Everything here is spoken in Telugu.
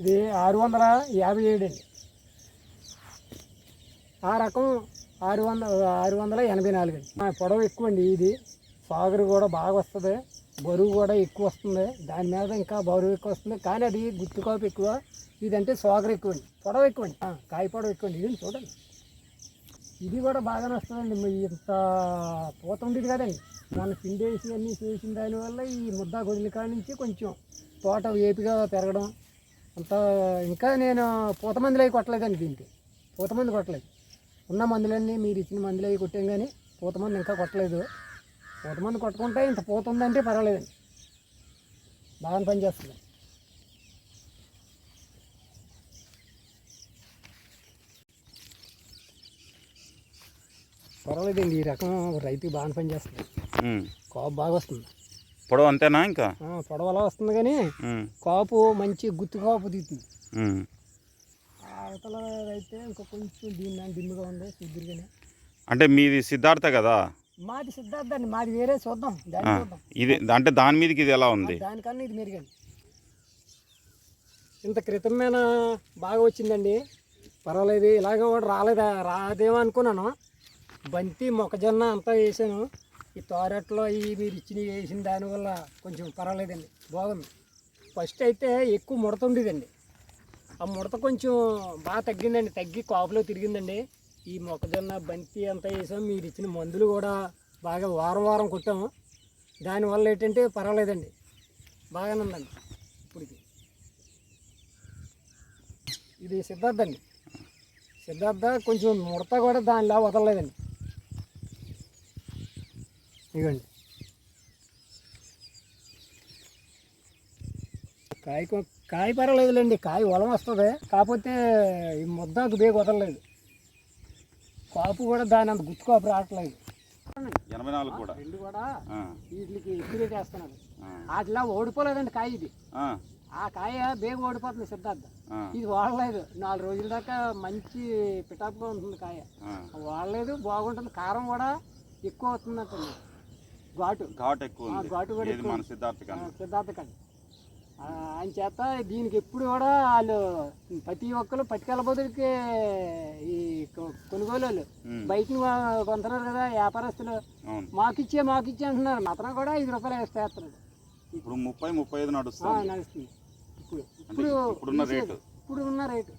ఇది ఆరు వందల యాభై ఏడు అండి. ఆ రకం ఆరు వందల ఆరు వందల ఎనభై నాలుగు అండి. పొడవు ఎక్కువ అండి ఇది. సాగరు కూడా బాగా వస్తుంది. బరువు కూడా ఎక్కువ వస్తుంది. దాని మీద ఇంకా బరువు ఎక్కువ వస్తుంది. కానీ అది గుత్తుకోపు ఎక్కువ. ఇదంటే సాగరు ఎక్కువ అండి పొడవ ఎక్కువ అండి కాయ పొడవ ఎక్కువ అండి ఇది చూడండి. ఇది కూడా బాగానే వస్తుందండి. మీ ఇంత పూత ఉండేది కదండి. మన పిండేసి అన్నీ చేసిన దానివల్ల ఈ ముద్ద గొదిలి కాడ నుంచి కొంచెం తోట ఏపిగా పెరగడం అంత ఇంకా నేను పూత మందులు అవి కొట్టలేదండి దీనికి. పూత మందు కొట్టలేదు. ఉన్న మందులన్నీ మీరు ఇచ్చిన మందులు అవి కొట్టాం కానీ పూత మందు ఇంకా కొట్టలేదు. పూత మందు కొట్టుకుంటే ఇంత పూత ఉందంటే పర్వాలేదండి. బాగా పనిచేస్తుంది పర్వాలేదండి ఈ రకం రైతుకి బాగా పనిచేస్తుంది. కాపు బాగా వస్తుంది. పొడవు అంతేనా ఇంకా? పొడవలా వస్తుంది కానీ. కాపు మంచి గుత్తు కాపు తీస్తుంది. అవతల అయితే ఇంకా కొంచెం దీన్ని దిమ్ముగా ఉంది సుగ్గురుగానే అంటే మీది సిద్ధార్థ కదా? మాది సిద్ధార్థ అండి మాది వేరే చూద్దాం ఇది అంటే దాని మీదకి ఇది ఎలా ఉంది? దానికన్నా ఇది మెరుగండి. ఇంత క్రితమైన బాగా వచ్చిందండి. పర్వాలేదు ఇలాగ కూడా రాలేదా? రాదేమో అనుకున్నాను. బంతి మొక్కజొన్న అంతా వేసాను. ఈ తోరట్లో ఈ మీరు ఇచ్చిన వేసిన దానివల్ల కొంచెం పర్వాలేదండి బాగుంది ఫస్ట్ అయితే ఎక్కువ ముడత ఉండేదండి. ఆ ముడత కొంచెం బాగా తగ్గిందండి తగ్గి కాపులో తిరిగిందండి. ఈ మొక్కజొన్న బంతి అంతా వేసాం. మీరు ఇచ్చిన మందులు కూడా బాగా వారం వారం కొట్టాము. దానివల్ల ఏంటంటే పర్వాలేదండి. బాగానే ఉందండి ఇప్పటికి. ఇది సిద్ధార్థ అండి. సిద్ధార్థ కొంచెం ముడత కూడా దానిలా వదలలేదండి. ఇవ్వండి కాయ కాయ పర్వాలేదులేండి కాయ వలం వస్తుంది. కాకపోతే ఈ ముద్దకు బేగ వదలలేదు. కాపు కూడా దాని అంత గుర్తుకోపు రావట్లేదు. ఎనభై నాలుగు కూడా. రెండు కూడా వీటికి ఎక్కువ ఆ, వాటిలా ఓడిపోలేదండి కాయ ఇది. ఆ, కాయ బేగ ఓడిపోతుంది సిద్ధార్థ. ఇది వాడలేదు. నాలుగు రోజుల దాకా మంచి పిటాప్గా ఉంటుంది కాయ. వాడలేదు బాగుంటుంది. కారం కూడా ఎక్కువ అవుతుందంటండి. ఘాటు. ఘాట్ ఎక్కువ ఘాటు కూడా మన సిద్ధార్థ సిద్ధార్థ కండి ఆయన చేత దీనికి ఎప్పుడు కూడా వాళ్ళు ప్రతి ఒక్కరు పట్టుకెళ్ళబోతుడికి ఈ కొనుగోలు బయట కొంటున్నారు కదా వ్యాపారస్తులు. మాకిచ్చే మాకిచ్చే అంటున్నారు. మాత్రం కూడా ఐదు రూపాయలు వేస్తేస్తున్నాడు ఇప్పుడు ముప్పై ముప్పై ఐదు నడుస్తుంది. నడుస్తుంది. ఇప్పుడు ఇప్పుడు ఇప్పుడున్న తీసేది. రేటు. ఇప్పుడు ఉన్న రేటు.